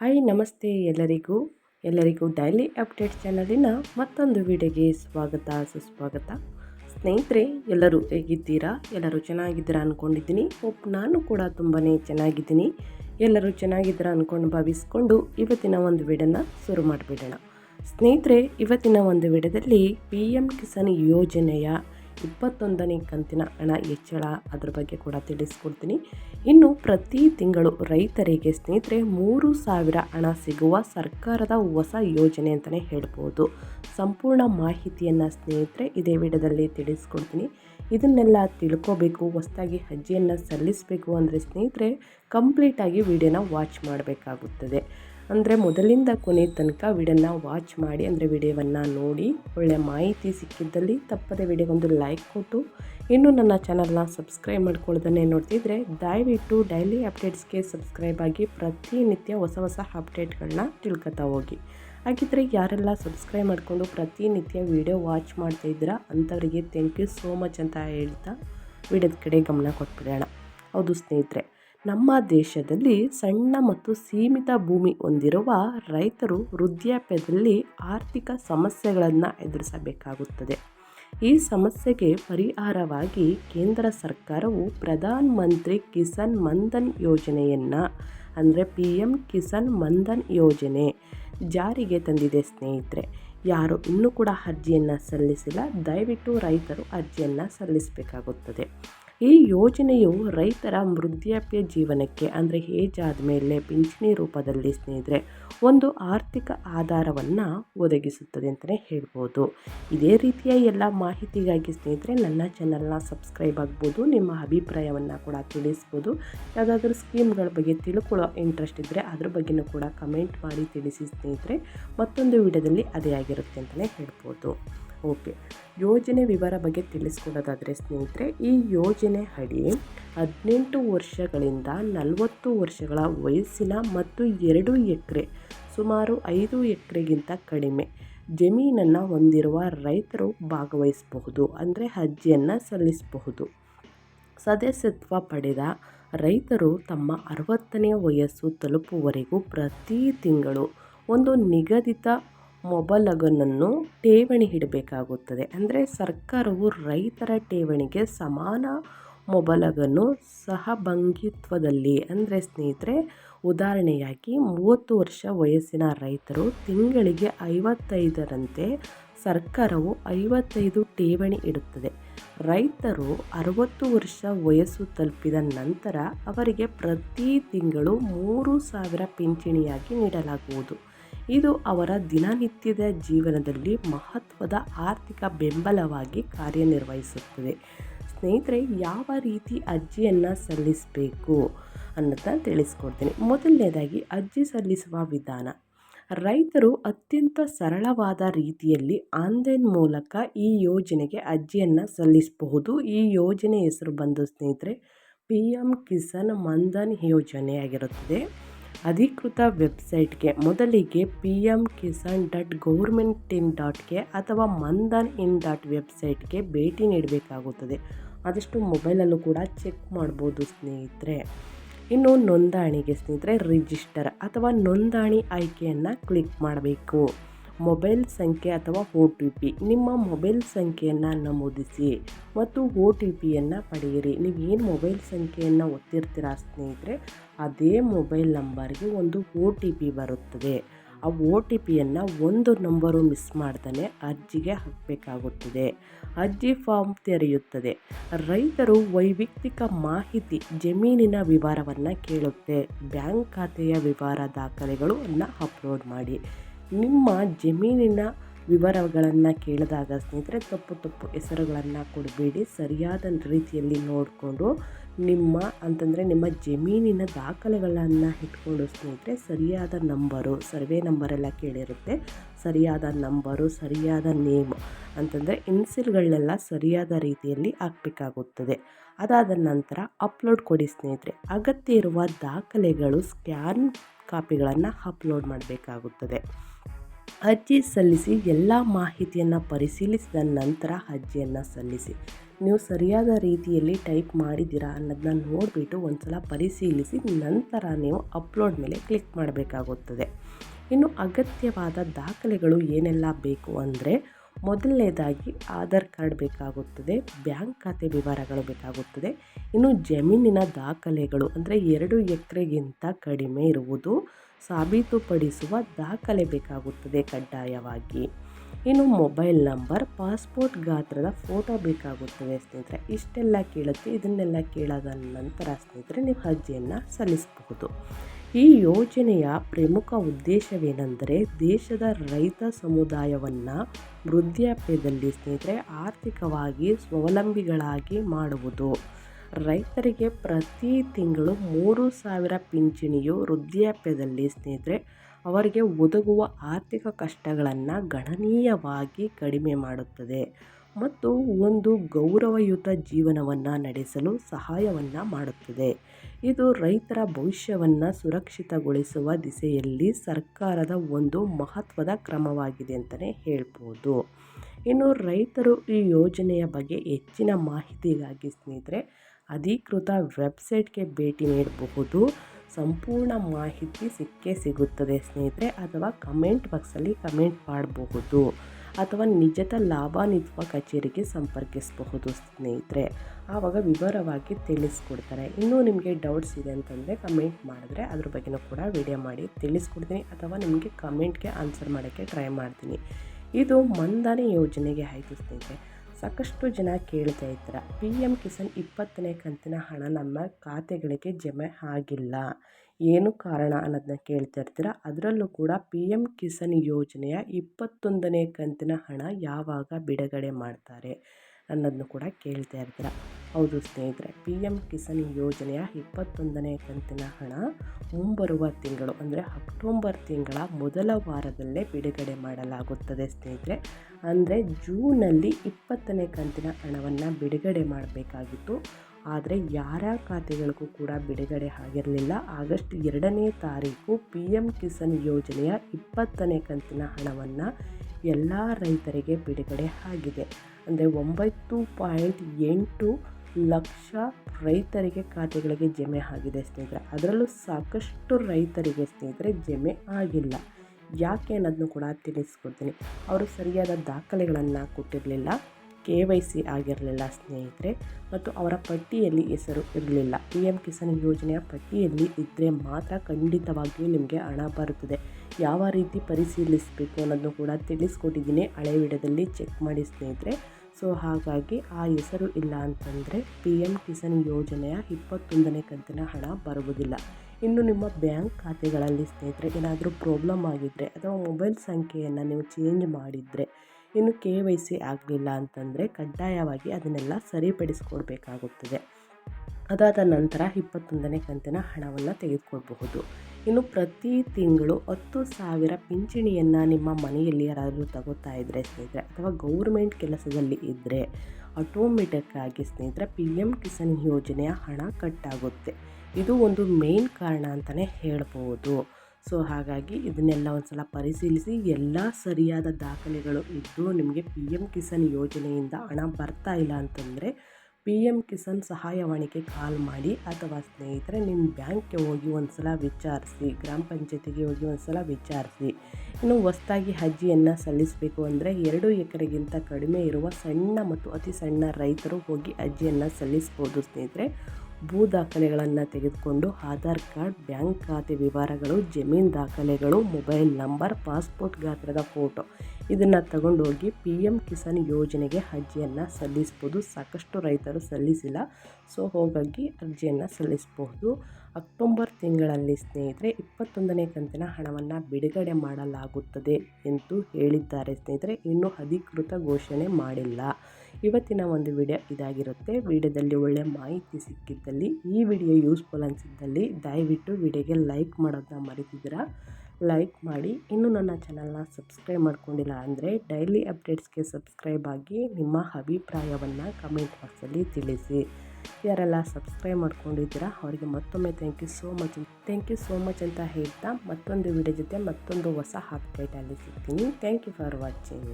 Hi ನಮಸ್ತೆ ಎಲ್ಲರಿಗೂ. ಎಲ್ಲರಿಗೂ ಡೈಲಿ ಅಪ್ಡೇಟ್ ಚಾನಲಿನ ಮತ್ತೊಂದು ವಿಡಿಯೋಗೆ ಸ್ವಾಗತ, ಸುಸ್ವಾಗತ. ಸ್ನೇಹಿತರೆ, ಎಲ್ಲರೂ ಹೇಗಿದ್ದೀರಾ? ಎಲ್ಲರೂ ಚೆನ್ನಾಗಿದ್ದೀರಾ ಅಂದ್ಕೊಂಡಿದ್ದೀನಿ ಹೋಪ್ ನಾನು ಕೂಡ ತುಂಬಾ ಚೆನ್ನಾಗಿದ್ದೀನಿ. ಎಲ್ಲರೂ ಚೆನ್ನಾಗಿದ್ದೀರಾ ಅಂದ್ಕೊಂಡು ಭಾವಿಸ್ಕೊಂಡು ಇವತ್ತಿನ ಒಂದು ವಿಡಿಯೋನ ಶುರು ಮಾಡಿಬಿಡೋಣ. ಸ್ನೇಹಿತರೆ, ಇವತ್ತಿನ ಒಂದು ವಿಡಿಯೋದಲ್ಲಿ ಪಿ ಎಂ ಕಿಸಾನ್ ಯೋಜನೆಯ ಇಪ್ಪತ್ತೊಂದನೇ ಕಂತಿನ ಹಣ ಹೆಚ್ಚಳ ಅದ್ರ ಬಗ್ಗೆ ಕೂಡ ತಿಳಿಸ್ಕೊಡ್ತೀನಿ. ಇನ್ನು ಪ್ರತಿ ತಿಂಗಳು ರೈತರಿಗೆ ಸ್ನೇಹಿತರೆ ಮೂರು ಸಾವಿರ ಹಣ ಸಿಗುವ ಸರ್ಕಾರದ ಹೊಸ ಯೋಜನೆ ಅಂತಲೇ ಹೇಳ್ಬೋದು. ಸಂಪೂರ್ಣ ಮಾಹಿತಿಯನ್ನು ಸ್ನೇಹಿತರೆ ಇದೇ ವಿಡಿಯೋದಲ್ಲಿ ತಿಳಿಸ್ಕೊಡ್ತೀನಿ. ಇದನ್ನೆಲ್ಲ ತಿಳ್ಕೋಬೇಕು, ಹೊಸದಾಗಿ ಅರ್ಜಿಯನ್ನು ಸಲ್ಲಿಸಬೇಕು ಅಂದರೆ ಸ್ನೇಹಿತರೆ, ಕಂಪ್ಲೀಟಾಗಿ ವಿಡಿಯೋನ ವಾಚ್ ಮಾಡಬೇಕಾಗುತ್ತದೆ. ಅಂದರೆ ಮೊದಲಿಂದ ಕೊನೆ ತನಕ ವಿಡಿಯೋನ ವಾಚ್ ಮಾಡಿ, ಅಂದರೆ ವಿಡಿಯೋವನ್ನು ನೋಡಿ ಒಳ್ಳೆಯ ಮಾಹಿತಿ ಸಿಕ್ಕಿದ್ದಲ್ಲಿ ತಪ್ಪದೆ ವಿಡಿಯೋಗೊಂದು ಲೈಕ್ ಕೊಟ್ಟು, ಇನ್ನೂ ನನ್ನ ಚಾನಲ್ನ ಸಬ್ಸ್ಕ್ರೈಬ್ ಮಾಡ್ಕೊಳ್ಳೋದನ್ನೇ ನೋಡ್ತಿದ್ರೆ ದಯವಿಟ್ಟು ಡೈಲಿ ಅಪ್ಡೇಟ್ಸ್ಗೆ ಸಬ್ಸ್ಕ್ರೈಬ್ ಆಗಿ ಪ್ರತಿನಿತ್ಯ ಹೊಸ ಹೊಸ ಅಪ್ಡೇಟ್ಗಳನ್ನ ತಿಳ್ಕೊತಾ ಹೋಗಿ. ಹಾಗಿದ್ರೆ ಯಾರೆಲ್ಲ ಸಬ್ಸ್ಕ್ರೈಬ್ ಮಾಡಿಕೊಂಡು ಪ್ರತಿನಿತ್ಯ ವಿಡಿಯೋ ವಾಚ್ ಮಾಡ್ತಾ ಇದ್ದೀರಾ ಅಂಥವರಿಗೆ ಥ್ಯಾಂಕ್ ಯು ಸೋ ಮಚ್ ಅಂತ ಹೇಳ್ತಾ ವಿಡಿಯೋದ ಕಡೆ ಗಮನ ಕೊಟ್ಬಿಡೋಣ. ಹೌದು ಸ್ನೇಹಿತರೆ ನಮ್ಮ ದೇಶದಲ್ಲಿ ಸಣ್ಣ ಮತ್ತು ಸೀಮಿತ ಭೂಮಿ ಹೊಂದಿರುವ ರೈತರು ವೃದ್ಧಾಪ್ಯದಲ್ಲಿ ಆರ್ಥಿಕ ಸಮಸ್ಯೆಗಳನ್ನು ಎದುರಿಸಬೇಕಾಗುತ್ತದೆ. ಈ ಸಮಸ್ಯೆಗೆ ಪರಿಹಾರವಾಗಿ ಕೇಂದ್ರ ಸರ್ಕಾರವು ಪ್ರಧಾನ ಮಂತ್ರಿ ಕಿಸಾನ್ ಮನ್ಧನ್ ಯೋಜನೆಯನ್ನು, ಅಂದರೆ ಪಿ ಎಂ ಕಿಸಾನ್ ಮನ್ಧನ್ ಯೋಜನೆ ಜಾರಿಗೆ ತಂದಿದೆ ಸ್ನೇಹಿತರೆ. ಯಾರು ಇನ್ನೂ ಕೂಡ ಅರ್ಜಿಯನ್ನು ಸಲ್ಲಿಸಿಲ್ಲ, ದಯವಿಟ್ಟು ರೈತರು ಅರ್ಜಿಯನ್ನು ಸಲ್ಲಿಸಬೇಕಾಗುತ್ತದೆ. ಈ ಯೋಜನೆಯು ರೈತರ ವೃದ್ಧಾಪ್ಯ ಜೀವನಕ್ಕೆ ಅಂದರೆ ಏಜ್ ಆದಮೇಲೆ ಪಿಂಚಣಿ ರೂಪದಲ್ಲಿ ಸ್ನೇಹಿತರೆ ಒಂದು ಆರ್ಥಿಕ ಆಧಾರವನ್ನು ಒದಗಿಸುತ್ತದೆ ಅಂತಲೇ ಹೇಳ್ಬೋದು. ಇದೇ ರೀತಿಯ ಎಲ್ಲ ಮಾಹಿತಿಗಾಗಿ ಸ್ನೇಹಿತರೆ ನನ್ನ ಚಾನಲ್ನ ಸಬ್ಸ್ಕ್ರೈಬ್ ಆಗ್ಬೋದು, ನಿಮ್ಮ ಅಭಿಪ್ರಾಯವನ್ನು ಕೂಡ ತಿಳಿಸ್ಬೋದು. ಯಾವುದಾದ್ರೂ ಸ್ಕೀಮ್ಗಳ ಬಗ್ಗೆ ತಿಳ್ಕೊಳ್ಳೋ ಇಂಟ್ರೆಸ್ಟ್ ಇದ್ದರೆ ಅದ್ರ ಬಗ್ಗೆಯೂ ಕೂಡ ಕಮೆಂಟ್ ಮಾಡಿ ತಿಳಿಸಿ ಸ್ನೇಹಿತರೆ. ಮತ್ತೊಂದು ವಿಡಿಯೋದಲ್ಲಿ ಅದೇ ಆಗಿರುತ್ತೆ ಅಂತಲೇ ಹೇಳ್ಬೋದು. ಓಕೆ. ಯೋಜನೆ ವಿವರ ಬಗ್ಗೆ ತಿಳಿಸ್ಕೊಡೋದಾದರೆ ಸ್ನೇಹಿತರೆ, ಈ ಯೋಜನೆ ಅಡಿ ಹದಿನೆಂಟು ವರ್ಷಗಳಿಂದ ನಲವತ್ತು ವರ್ಷಗಳ ವಯಸ್ಸಿನ ಮತ್ತು ಎರಡು ಎಕರೆ, ಸುಮಾರು ಐದು ಎಕರೆಗಿಂತ ಕಡಿಮೆ ಜಮೀನನ್ನು ಹೊಂದಿರುವ ರೈತರು ಭಾಗವಹಿಸಬಹುದು, ಅಂದರೆ ಅರ್ಜಿಯನ್ನು ಸಲ್ಲಿಸಬಹುದು. ಸದಸ್ಯತ್ವ ಪಡೆದ ರೈತರು ತಮ್ಮ ಅರವತ್ತನೇ ವಯಸ್ಸು ತಲುಪುವವರೆಗೂ ಪ್ರತಿ ತಿಂಗಳು ಒಂದು ನಿಗದಿತ ಮೊಬಲಗನನ್ನು ಠೇವಣಿ ಇಡಬೇಕಾಗುತ್ತದೆ. ಅಂದರೆ ಸರ್ಕಾರವು ರೈತರ ಠೇವಣಿಗೆ ಸಮಾನ ಮೊಬಲಗನ್ನು ಸಹಭಂಗಿತ್ವದಲ್ಲಿ ಅಂದರೆ ಸ್ನೇಹಿತರೆ, ಉದಾಹರಣೆಯಾಗಿ ಮೂವತ್ತು ವರ್ಷ ವಯಸ್ಸಿನ ರೈತರು ತಿಂಗಳಿಗೆ ಐವತ್ತೈದರಂತೆ ಸರ್ಕಾರವು ಐವತ್ತೈದು ಠೇವಣಿ ಇಡುತ್ತದೆ. ರೈತರು ಅರವತ್ತು ವರ್ಷ ವಯಸ್ಸು ತಲುಪಿದ ನಂತರ ಅವರಿಗೆ ಪ್ರತಿ ತಿಂಗಳು ಮೂರು ಸಾವಿರ ಪಿಂಚಣಿಯಾಗಿ ನೀಡಲಾಗುವುದು. ಇದು ಅವರ ದಿನನಿತ್ಯದ ಜೀವನದಲ್ಲಿ ಮಹತ್ವದ ಆರ್ಥಿಕ ಬೆಂಬಲವಾಗಿ ಕಾರ್ಯನಿರ್ವಹಿಸುತ್ತದೆ. ಸ್ನೇಹಿತರೆ, ಯಾವ ರೀತಿ ಅರ್ಜಿಯನ್ನು ಸಲ್ಲಿಸಬೇಕು ಅನ್ನೋದನ್ನ ತಿಳಿಸ್ಕೊಡ್ತೀನಿ. ಮೊದಲನೇದಾಗಿ, ಅರ್ಜಿ ಸಲ್ಲಿಸುವ ವಿಧಾನ. ರೈತರು ಅತ್ಯಂತ ಸರಳವಾದ ರೀತಿಯಲ್ಲಿ ಆನ್ಲೈನ್ ಮೂಲಕ ಈ ಯೋಜನೆಗೆ ಅರ್ಜಿಯನ್ನು ಸಲ್ಲಿಸಬಹುದು. ಈ ಯೋಜನೆ ಹೆಸರು ಬಂದು ಸ್ನೇಹಿತರೆ, ಪಿ ಎಂ ಕಿಸಾನ್ ಮನ್ಧನ್ ಯೋಜನೆ ಆಗಿರುತ್ತದೆ ಅಧಿಕೃತ ವೆಬ್ಸೈಟ್ಗೆ ಮೊದಲಿಗೆ P M Kisan dot government in ಡಾಟ್ಗೆ ಅಥವಾ ಮಂದನ್ ಇನ್ ಡಾಟ್ ವೆಬ್ಸೈಟ್ಗೆ ಭೇಟಿ ನೀಡಬೇಕಾಗುತ್ತದೆ. ಆದಷ್ಟು ಮೊಬೈಲಲ್ಲೂ ಕೂಡ ಚೆಕ್ ಮಾಡ್ಬೋದು ಸ್ನೇಹಿತರೆ. ಇನ್ನು ನೋಂದಣಿಗೆ ಸ್ನೇಹಿತರೆ ರಿಜಿಸ್ಟರ್ ಅಥವಾ ನೋಂದಣಿ ಆಯ್ಕೆಯನ್ನು ಕ್ಲಿಕ್ ಮಾಡಬೇಕು. ಮೊಬೈಲ್ ಸಂಖ್ಯೆ ಅಥವಾ ಓ ಟಿ ಪಿ ನಿಮ್ಮ ಮೊಬೈಲ್ ಸಂಖ್ಯೆಯನ್ನು ನಮೂದಿಸಿ ಮತ್ತು ಓ ಟಿ ಪಿಯನ್ನು ಪಡೆಯಿರಿ. ನೀವು ಏನು ಮೊಬೈಲ್ ಸಂಖ್ಯೆಯನ್ನು ಒತ್ತಿರ್ತೀರ ಸ್ನೇಹಿತರೆ, ಅದೇ ಮೊಬೈಲ್ ನಂಬರ್ಗೆ ಒಂದು ಓ ಟಿ ಪಿ ಬರುತ್ತದೆ. ಆ ಓ ಟಿ ಪಿಯನ್ನು ಒಂದು ನಂಬರು ಮಿಸ್ ಮಾಡ್ದೇ ಅರ್ಜಿಗೆ ಹಾಕಬೇಕಾಗುತ್ತದೆ. ಅರ್ಜಿ ಫಾರ್ಮ್ ತೆರೆಯುತ್ತದೆ. ರೈತರು ವೈಯಕ್ತಿಕ ಮಾಹಿತಿ ಜಮೀನಿನ ವಿವರವನ್ನು ಕೇಳುತ್ತೆ. ಬ್ಯಾಂಕ್ ಖಾತೆಯ ವಿವರ ದಾಖಲೆಗಳನ್ನು ಅಪ್ಲೋಡ್ ಮಾಡಿ. ನಿಮ್ಮ ಜಮೀನಿನ ವಿವರಗಳನ್ನು ಕೇಳಿದಾಗ, ಸ್ನೇಹಿತರೆ, ತಪ್ಪು ತಪ್ಪು ಹೆಸರುಗಳನ್ನು ಕೊಡಬೇಡಿ. ಸರಿಯಾದ ರೀತಿಯಲ್ಲಿ ನೋಡಿಕೊಂಡು ನಿಮ್ಮ ಅಂತಂದರೆ ನಿಮ್ಮ ಜಮೀನಿನ ದಾಖಲೆಗಳನ್ನು ಇಟ್ಕೊಂಡು, ಸ್ನೇಹಿತರೆ, ಸರಿಯಾದ ನಂಬರು, ಸರ್ವೆ ನಂಬರೆಲ್ಲ ಕೇಳಿರುತ್ತೆ. ಸರಿಯಾದ ನಂಬರು, ಸರಿಯಾದ ನೇಮ್ ಅಂತಂದರೆ ಇನ್ಸಿಲ್ಗಳನ್ನೆಲ್ಲ ಸರಿಯಾದ ರೀತಿಯಲ್ಲಿ ಹಾಕಬೇಕಾಗುತ್ತದೆ. ಅದಾದ ನಂತರ ಅಪ್ಲೋಡ್ ಕೊಡಿ, ಸ್ನೇಹಿತರೆ. ಅಗತ್ಯ ಇರುವ ದಾಖಲೆಗಳು ಸ್ಕ್ಯಾನ್ ಕಾಪಿಗಳನ್ನು ಅಪ್ಲೋಡ್ ಮಾಡಬೇಕಾಗುತ್ತದೆ. ಅರ್ಜಿ ಸಲ್ಲಿಸಿ ಎಲ್ಲ ಮಾಹಿತಿಯನ್ನು ಪರಿಶೀಲಿಸಿದ ನಂತರ ಅರ್ಜಿಯನ್ನು ಸಲ್ಲಿಸಿ. ನೀವು ಸರಿಯಾದ ರೀತಿಯಲ್ಲಿ ಟೈಪ್ ಮಾಡಿದ್ದೀರಾ ಅನ್ನೋದನ್ನ ನೋಡಿಬಿಟ್ಟು ಒಂದು ಸಲ ಪರಿಶೀಲಿಸಿ ನಂತರ ನೀವು ಅಪ್ಲೋಡ್ ಮೇಲೆ ಕ್ಲಿಕ್ ಮಾಡಬೇಕಾಗುತ್ತದೆ. ಇನ್ನು ಅಗತ್ಯವಾದ ದಾಖಲೆಗಳು ಏನೆಲ್ಲ ಬೇಕು ಅಂದರೆ ಮೊದಲನೇದಾಗಿ ಆಧಾರ್ ಕಾರ್ಡ್ ಬೇಕಾಗುತ್ತದೆ, ಬ್ಯಾಂಕ್ ಖಾತೆ ವಿವರಗಳು ಬೇಕಾಗುತ್ತದೆ. ಇನ್ನು ಜಮೀನಿನ ದಾಖಲೆಗಳು ಅಂದರೆ ಎರಡು ಎಕರೆಗಿಂತ ಕಡಿಮೆ ಇರುವುದು ಸಾಬೀತುಪಡಿಸುವ ದಾಖಲೆ ಬೇಕಾಗುತ್ತದೆ ಕಡ್ಡಾಯವಾಗಿ. ಇನ್ನು ಮೊಬೈಲ್ ನಂಬರ್, ಪಾಸ್ಪೋರ್ಟ್ ಗಾತ್ರದ ಫೋಟೋ ಬೇಕಾಗುತ್ತದೆ ಸ್ನೇಹಿತರೆ. ಇಷ್ಟೆಲ್ಲ ಕೇಳುತ್ತೆ. ಇದನ್ನೆಲ್ಲ ಕೇಳದ ನಂತರ ಸ್ನೇಹಿತರೆ, ನೀವು ಅರ್ಜಿಯನ್ನು ಸಲ್ಲಿಸಬಹುದು. ಈ ಯೋಜನೆಯ ಪ್ರಮುಖ ಉದ್ದೇಶವೇನೆಂದರೆ ದೇಶದ ರೈತ ಸಮುದಾಯವನ್ನು ವೃದ್ಧಾಪ್ಯದಲ್ಲಿ ಸ್ನೇಹಿತರೆ ಆರ್ಥಿಕವಾಗಿ ಸ್ವಾವಲಂಬಿಗಳಾಗಿ ಮಾಡುವುದು. ರೈತರಿಗೆ ಪ್ರತಿ ತಿಂಗಳು ಮೂರು ಸಾವಿರ ಪಿಂಚಣಿಯು ವೃದ್ಧಾಪ್ಯದಲ್ಲಿ ಸ್ನೇಹಿತರೆ ಅವರಿಗೆ ಒದಗುವ ಆರ್ಥಿಕ ಕಷ್ಟಗಳನ್ನು ಗಣನೀಯವಾಗಿ ಕಡಿಮೆ ಮಾಡುತ್ತದೆ ಮತ್ತು ಒಂದು ಗೌರವಯುತ ಜೀವನವನ್ನು ನಡೆಸಲು ಸಹಾಯವನ್ನು ಮಾಡುತ್ತದೆ. ಇದು ರೈತರ ಭವಿಷ್ಯವನ್ನು ಸುರಕ್ಷಿತಗೊಳಿಸುವ ದಿಸೆಯಲ್ಲಿ ಸರ್ಕಾರದ ಒಂದು ಮಹತ್ವದ ಕ್ರಮವಾಗಿದೆ ಅಂತಲೇ ಹೇಳ್ಬೋದು. ಇನ್ನು ರೈತರು ಈ ಯೋಜನೆಯ ಬಗ್ಗೆ ಹೆಚ್ಚಿನ ಮಾಹಿತಿಗಾಗಿ ಸ್ನೇಹಿತರೆ, ಅಧಿಕೃತ ವೆಬ್ಸೈಟ್ಗೆ ಭೇಟಿ ನೀಡಬಹುದು. ಸಂಪೂರ್ಣ ಮಾಹಿತಿ ಸಿಕ್ಕೇ ಸಿಗುತ್ತದೆ ಸ್ನೇಹಿತರೆ, ಅಥವಾ ಕಮೆಂಟ್ ಬಾಕ್ಸಲ್ಲಿ ಕಮೆಂಟ್ ಮಾಡಬಹುದು. ಅಥವಾ ನಿಜದ ಲಾಭಾನಿತ್ವ ಕಚೇರಿಗೆ ಸಂಪರ್ಕಿಸಬಹುದು ಸ್ನೇಹಿತರೆ. ಆವಾಗ ವಿವರವಾಗಿ ತಿಳಿಸ್ಕೊಡ್ತಾರೆ. ಇನ್ನೂ ನಿಮಗೆ ಡೌಟ್ಸ್ ಇದೆ ಅಂತಂದರೆ ಕಮೆಂಟ್ ಮಾಡಿದ್ರೆ ಅದ್ರ ಬಗ್ಗೆನೂ ಕೂಡ ವಿಡಿಯೋ ಮಾಡಿ ತಿಳಿಸ್ಕೊಡ್ತೀನಿ ಅಥವಾ ನಿಮಗೆ ಕಮೆಂಟ್ಗೆ ಆನ್ಸರ್ ಮಾಡೋಕ್ಕೆ ಟ್ರೈ ಮಾಡ್ತೀನಿ. ಇದು ಮಂದಾನೆ ಯೋಜನೆಗೆ ಆಯಿತು ಸ್ನೇಹಿತರೆ. ಸಾಕಷ್ಟು ಜನ ಕೇಳ್ತಾ ಇದ್ದಾರೆ, ಪಿ ಎಂ ಕಿಸಾನ್ ಇಪ್ಪತ್ತನೇ ಕಂತಿನ ಹಣ ನಮ್ಮ ಖಾತೆಗಳಿಗೆ ಜಮೆ ಆಗಿಲ್ಲ. ಏನು ಕಾರಣ ಅನ್ನೋದನ್ನ ಕೇಳ್ತಾ ಇರ್ತೀರ. ಅದರಲ್ಲೂ ಕೂಡ ಪಿ ಎಂ ಕಿಸಾನ್ ಯೋಜನೆಯ ಇಪ್ಪತ್ತೊಂದನೇ ಕಂತಿನ ಹಣ ಯಾವಾಗ ಬಿಡುಗಡೆ ಮಾಡ್ತಾರೆ ಅನ್ನೋದನ್ನು ಕೂಡ ಕೇಳ್ತಾ ಇರ್ತೀರ. ಹೌದು ಸ್ನೇಹಿತರೆ, ಪಿ ಎಂ ಕಿಸಾನ್ ಯೋಜನೆಯ ಇಪ್ಪತ್ತೊಂದನೇ ಕಂತಿನ ಹಣ ಮುಂಬರುವ ತಿಂಗಳು, ಅಂದರೆ ಅಕ್ಟೋಬರ್ ತಿಂಗಳ ಮೊದಲ ವಾರದಲ್ಲೇ ಬಿಡುಗಡೆ ಮಾಡಲಾಗುತ್ತದೆ ಸ್ನೇಹಿತರೆ. ಅಂದರೆ ಜೂನಲ್ಲಿ ಇಪ್ಪತ್ತನೇ ಕಂತಿನ ಹಣವನ್ನು ಬಿಡುಗಡೆ ಮಾಡಬೇಕಾಗಿತ್ತು. ಆದರೆ ಯಾರ ಖಾತೆಗಳಿಗೂ ಕೂಡ ಬಿಡುಗಡೆ ಆಗಿರಲಿಲ್ಲ. ಆಗಸ್ಟ್ ಎರಡನೇ ತಾರೀಕು ಪಿ ಎಂ ಕಿಸಾನ್ ಯೋಜನೆಯ ಇಪ್ಪತ್ತನೇ ಕಂತಿನ ಹಣವನ್ನು ಎಲ್ಲ ರೈತರಿಗೆ ಬಿಡುಗಡೆ ಆಗಿದೆ. ಅಂದರೆ ಒಂಬತ್ತು ಪಾಯಿಂಟ್ ಎಂಟು ಲಕ್ಷ ರೈತರಿಗೆ ಖಾತೆಗಳಿಗೆ ಜಮೆ ಆಗಿದೆ ಸ್ನೇಹಿತರೆ. ಅದರಲ್ಲೂ ಸಾಕಷ್ಟು ರೈತರಿಗೆ ಸ್ನೇಹಿತರೆ ಜಮೆ ಆಗಿಲ್ಲ. ಯಾಕೆ ಅನ್ನೋದನ್ನು ಕೂಡ ತಿಳಿಸ್ಕೊಡ್ತೀನಿ. ಅವರು ಸರಿಯಾದ ದಾಖಲೆಗಳನ್ನು ಕೊಟ್ಟಿರಲಿಲ್ಲ. ಕೆ ವೈ ಸಿ ಆಗಿರಲಿಲ್ಲ ಸ್ನೇಹಿತರೆ, ಮತ್ತು ಅವರ ಪಟ್ಟಿಯಲ್ಲಿ ಹೆಸರು ಇರಲಿಲ್ಲ. ಪಿ ಎಂ ಕಿಸಾನ್ ಯೋಜನೆಯ ಪಟ್ಟಿಯಲ್ಲಿ ಇದ್ದರೆ ಮಾತ್ರ ಖಂಡಿತವಾಗಿಯೂ ನಿಮಗೆ ಹಣ ಬರುತ್ತದೆ. ಯಾವ ರೀತಿ ಪರಿಶೀಲಿಸಬೇಕು ಅನ್ನೋದನ್ನು ಕೂಡ ತಿಳಿಸ್ಕೊಟ್ಟಿದ್ದೀನಿ. ಹಳೆ ವಿಡದಲ್ಲಿ ಚೆಕ್ ಮಾಡಿ ಸ್ನೇಹಿತರೆ. ಸೊ, ಹಾಗಾಗಿ ಆ ಹೆಸರು ಇಲ್ಲ ಅಂತಂದರೆ ಪಿ ಎಂ ಕಿಸಾನ್ ಯೋಜನೆಯ ಇಪ್ಪತ್ತೊಂದನೇ ಕಂತಿನ ಹಣ ಬರುವುದಿಲ್ಲ. ಇನ್ನು ನಿಮ್ಮ ಬ್ಯಾಂಕ್ ಖಾತೆಗಳಲ್ಲಿ ಸ್ನೇಹಿತರೆ ಏನಾದರೂ ಪ್ರಾಬ್ಲಮ್ ಆಗಿದ್ದರೆ ಅಥವಾ ಮೊಬೈಲ್ ಸಂಖ್ಯೆಯನ್ನು ನೀವು ಚೇಂಜ್ ಮಾಡಿದರೆ ಇನ್ನು ಕೆ ವೈ ಸಿ ಆಗಲಿಲ್ಲ ಅಂತಂದರೆ ಕಡ್ಡಾಯವಾಗಿ ಅದನ್ನೆಲ್ಲ ಸರಿಪಡಿಸ್ಕೊಡ್ಬೇಕಾಗುತ್ತದೆ. ಅದಾದ ನಂತರ ಇಪ್ಪತ್ತೊಂದನೇ ಕಂತಿನ ಹಣವನ್ನು ತೆಗೆದುಕೊಳ್ಬಹುದು. ಇನ್ನು ಪ್ರತಿ ತಿಂಗಳು ಹತ್ತು ಸಾವಿರ ಪಿಂಚಣಿಯನ್ನು ನಿಮ್ಮ ಮನೆಯಲ್ಲಿ ಯಾರಾದರೂ ತಗೋತಾ ಇದ್ದರೆ ಸ್ನೇಹಿತರೆ, ಅಥವಾ ಗೌರ್ಮೆಂಟ್ ಕೆಲಸದಲ್ಲಿ ಇದ್ದರೆ ಆಟೋಮೆಟಿಕ್ಕಾಗಿ ಸ್ನೇಹಿತರೆ ಪಿ ಎಂ ಕಿಸಾನ್ ಯೋಜನೆಯ ಹಣ ಕಟ್ಟಾಗುತ್ತೆ ಇದು ಒಂದು ಮೇನ್ ಕಾರಣ ಅಂತಲೇ ಹೇಳ್ಬೋದು ಸೊ ಹಾಗಾಗಿ ಇದನ್ನೆಲ್ಲ ಒಂದು ಸಲ ಪರಿಶೀಲಿಸಿ ಎಲ್ಲ ಸರಿಯಾದ ದಾಖಲೆಗಳು ಇದ್ದು ನಿಮಗೆ ಪಿ ಎಂ ಕಿಸಾನ್ ಯೋಜನೆಯಿಂದ ಹಣ ಬರ್ತಾ ಇಲ್ಲ ಅಂತಂದರೆ ಪಿ ಎಂ ಕಿಸಾನ್ ಸಹಾಯವಾಣಿಗೆ ಕಾಲ್ ಮಾಡಿ ಅಥವಾ ಸ್ನೇಹಿತರೆ ನಿಮ್ಮ ಬ್ಯಾಂಕ್ಗೆ ಹೋಗಿ ಒಂದು ಸಲ ವಿಚಾರಿಸಿ, ಗ್ರಾಮ ಪಂಚಾಯತಿಗೆ ಹೋಗಿ ಒಂದು ಸಲ ವಿಚಾರಿಸಿ. ಇನ್ನು ಹೊಸ್ದಾಗಿ ಅಜ್ಜಿಯನ್ನು ಸಲ್ಲಿಸಬೇಕು ಅಂದರೆ ಎರಡು ಎಕರೆಗಿಂತ ಕಡಿಮೆ ಇರುವ ಸಣ್ಣ ಮತ್ತು ಅತಿ ಸಣ್ಣ ರೈತರು ಹೋಗಿ ಅಜ್ಜಿಯನ್ನು ಸಲ್ಲಿಸ್ಬೋದು ಸ್ನೇಹಿತರೆ. ಭೂ ದಾಖಲೆಗಳನ್ನು ತೆಗೆದುಕೊಂಡು ಆಧಾರ್ ಕಾರ್ಡ್, ಬ್ಯಾಂಕ್ ಖಾತೆ ವಿವರಗಳು, ಜಮೀನು ದಾಖಲೆಗಳು, ಮೊಬೈಲ್ ನಂಬರ್, ಪಾಸ್ಪೋರ್ಟ್ ಗಾತ್ರದ ಫೋಟೋ ಇದನ್ನು ತಗೊಂಡೋಗಿ ಪಿ ಎಂ ಕಿಸಾನ್ ಯೋಜನೆಗೆ ಅರ್ಜಿಯನ್ನು ಸಲ್ಲಿಸ್ಬೋದು. ಸಾಕಷ್ಟು ರೈತರು ಸಲ್ಲಿಸಿಲ್ಲ. ಸೊ, ಹೋಗಾಗಿ ಅರ್ಜಿಯನ್ನು ಸಲ್ಲಿಸಬಹುದು ಅಕ್ಟೋಬರ್ ತಿಂಗಳಲ್ಲಿ ಸ್ನೇಹಿತರೆ, ಇಪ್ಪತ್ತೊಂದನೇ ಕಂತಿನ ಹಣವನ್ನು ಬಿಡುಗಡೆ ಮಾಡಲಾಗುತ್ತದೆ ಎಂದು ಹೇಳಿದ್ದಾರೆ ಸ್ನೇಹಿತರೆ. ಇನ್ನೂ ಅಧಿಕೃತ ಘೋಷಣೆ ಮಾಡಿಲ್ಲ. ಇವತ್ತಿನ ಒಂದು ವಿಡಿಯೋ ಇದಾಗಿರುತ್ತೆ. ವಿಡಿಯೋದಲ್ಲಿ ಒಳ್ಳೆ ಮಾಹಿತಿ ಸಿಕ್ಕಿದ್ದಲ್ಲಿ, ಈ ವಿಡಿಯೋ ಯೂಸ್ಫುಲ್ ಅನಿಸಿದ್ದಲ್ಲಿ ದಯವಿಟ್ಟು ವಿಡಿಯೋಗೆ ಲೈಕ್ ಮಾಡೋದನ್ನ ಮರಿತಿದ್ದೀರಾ? ಲೈಕ್ ಮಾಡಿ. ಇನ್ನೂ ನನ್ನ ಚಾನಲ್ನ ಸಬ್ಸ್ಕ್ರೈಬ್ ಮಾಡ್ಕೊಂಡಿಲ್ಲ ಅಂದರೆ ಡೈಲಿ ಅಪ್ಡೇಟ್ಸ್ಗೆ ಸಬ್ಸ್ಕ್ರೈಬ್ ಆಗಿ ನಿಮ್ಮ ಅಭಿಪ್ರಾಯವನ್ನು ಕಮೆಂಟ್ ಬಾಕ್ಸಲ್ಲಿ ತಿಳಿಸಿ. ಯಾರೆಲ್ಲ ಸಬ್ಸ್ಕ್ರೈಬ್ ಮಾಡ್ಕೊಂಡಿದ್ದೀರಾ, ಅವರಿಗೆ ಮತ್ತೊಮ್ಮೆ thank you so much thank you so much ಅಂತ ಹೇಳ್ತಾ ಮತ್ತೊಂದು ವಿಡಿಯೋ ಜೊತೆ ಮತ್ತೊಂದು ಹೊಸ ಅಪ್ಡೇಟಲ್ಲಿ ಸಿಗ್ತೀನಿ. Thank you for watching